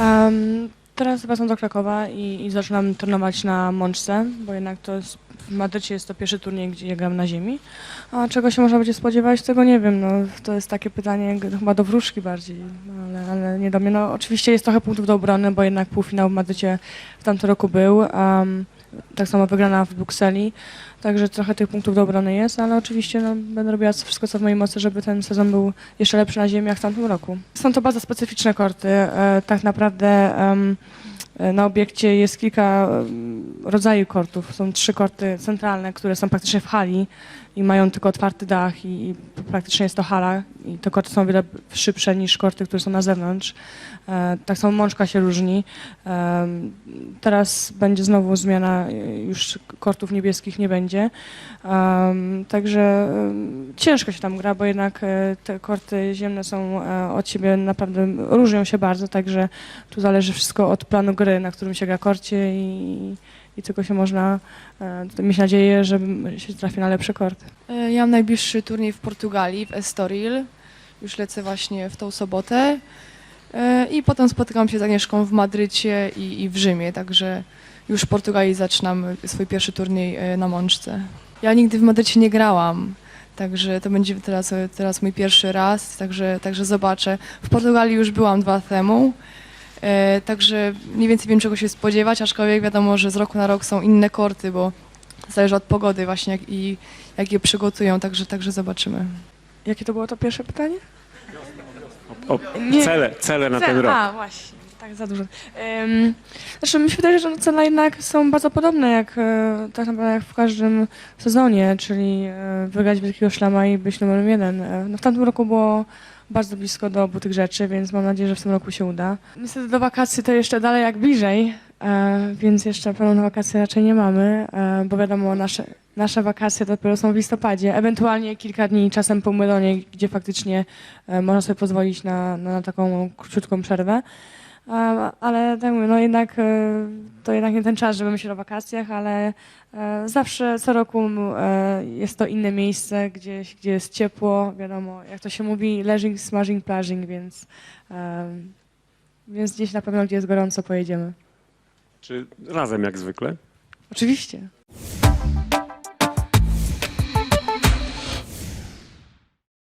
Em, teraz wracam do Krakowa i, i zaczynam trenować na mączce, bo jednak to jest, w Madrycie jest to pierwszy turniej, gdzie ja gram na ziemi. A czego się można będzie spodziewać, tego nie wiem. No, to jest takie pytanie chyba do wróżki bardziej, ale, ale nie do mnie. No, oczywiście jest trochę punktów do obrony, bo jednak półfinał w Madrycie w tamtym roku był. Tak samo wygrana w Brukseli, także trochę tych punktów do obrony jest, ale oczywiście no, będę robiła wszystko, co w mojej mocy, żeby ten sezon był jeszcze lepszy na ziemi jak w tamtym roku. Są to bardzo specyficzne korty. E, tak naprawdę na obiekcie jest kilka rodzajów kortów. Są trzy korty centralne, które są praktycznie w hali i mają tylko otwarty dach i, praktycznie jest to hala i te korty są o wiele szybsze niż korty, które są na zewnątrz. E, tak samo mączka się różni. Teraz będzie znowu zmiana, e, już kortów niebieskich nie będzie. Także ciężko się tam gra, bo jednak e, te korty ziemne są e, od siebie naprawdę różnią się bardzo, także tu zależy wszystko od planu gry, na którym się gra korcie i, i tylko się można e, mieć nadzieję, że się trafi na lepsze korty. E, Ja mam najbliższy turniej w Portugalii, w Estoril. Już lecę właśnie w tą sobotę. E, I potem spotykam się z Agnieszką w Madrycie i, i w Rzymie, także już w Portugalii zaczynam swój pierwszy turniej e, na mączce. Ja nigdy w Madrycie nie grałam, także to będzie teraz, teraz mój pierwszy raz, także, także zobaczę. W Portugalii już byłam dwa temu, e, także mniej więcej wiem czego się spodziewać, aczkolwiek wiadomo, że z roku na rok są inne korty, bo zależy od pogody właśnie jak, i jak je przygotują, także, także zobaczymy. Jakie to było to pierwsze pytanie? O, Nie. cele, cele na ten rok. A, właśnie, tak za dużo. Um, znaczy, mi się wydaje, że cele jednak są bardzo podobne, jak e, tak naprawdę jak w każdym sezonie, czyli e, wygrać wielkiego szlama i być numerem jeden. E, no, w tamtym roku było bardzo blisko do obu tych rzeczy, więc mam nadzieję, że w tym roku się uda. Niestety do wakacji to jeszcze dalej jak bliżej, więc jeszcze pełną wakacje raczej nie mamy, bo wiadomo, nasze, nasze wakacje dopiero są w listopadzie, ewentualnie kilka dni czasem po Melonie, gdzie faktycznie można sobie pozwolić na, na taką króciutką przerwę. Ale tak mówię, no jednak e, to jednak nie ten czas, żeby myśleć o wakacjach, ale e, zawsze co roku e, jest to inne miejsce, gdzieś, gdzie jest ciepło, wiadomo, jak to się mówi, leżing, smashing, plażing, więc, e, więc gdzieś na pewno, gdzie jest gorąco, pojedziemy. Czy razem jak zwykle? Oczywiście.